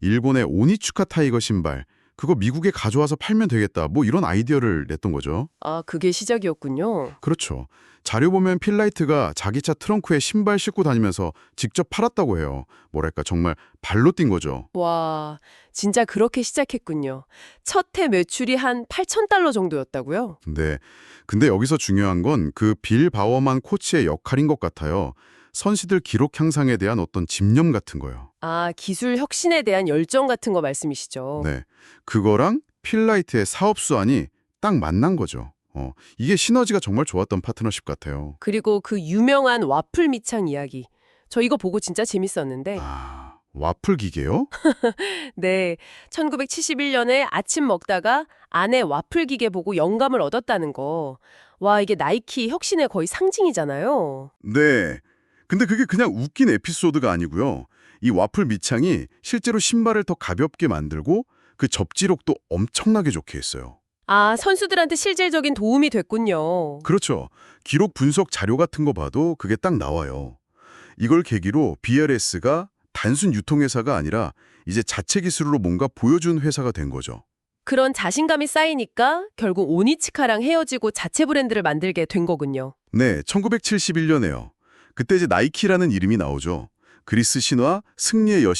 일본의 오니추카 타이거 신발 그거 미국에 가져와서 팔면 되겠다. 뭐 이런 아이디어를 냈던 거죠. 아, 그게 시작이었군요. 그렇죠. 자료 보면 필라이트가 자기 차 트렁크에 신발 싣고 다니면서 직접 팔았다고 해요. 뭐랄까 정말 발로 뛴 거죠. 와, 진짜 그렇게 시작했군요. 첫 해 매출이 한 8,000달러 정도였다고요? 근데 근데 여기서 중요한 건 그 빌 바워만 코치의 역할인 것 같아요. 선시들 기록 향상에 대한 어떤 집념 같은 거요. 아, 기술 혁신에 대한 열정 같은 거 말씀이시죠? 네. 그거랑 필라이트의 사업 수완이 딱 만난 거죠. 어, 이게 시너지가 정말 좋았던 파트너십 같아요. 그리고 그 유명한 와플 밑창 이야기. 저 이거 보고 진짜 재밌었는데. 아, 와플 기계요? 네. 1971년에 아침 먹다가 아내 와플 기계 보고 영감을 얻었다는 거. 와, 이게 나이키 혁신의 거의 상징이잖아요. 네. 근데 그게 그냥 웃긴 에피소드가 아니고요. 이 와플 밑창이 실제로 신발을 더 가볍게 만들고 그 접지력도 엄청나게 좋게 했어요. 아, 선수들한테 실질적인 도움이 됐군요. 그렇죠. 기록 분석 자료 같은 거 봐도 그게 딱 나와요. 이걸 계기로 BRS가 단순 유통회사가 아니라 이제 자체 기술로 뭔가 보여준 회사가 된 거죠. 그런 자신감이 쌓이니까 결국 오니치카랑 헤어지고 자체 브랜드를 만들게 된 거군요. 네, 1971년에요. 그때 이제 나이키라는 이름이 나오죠. 그리스 신화 승리의 여신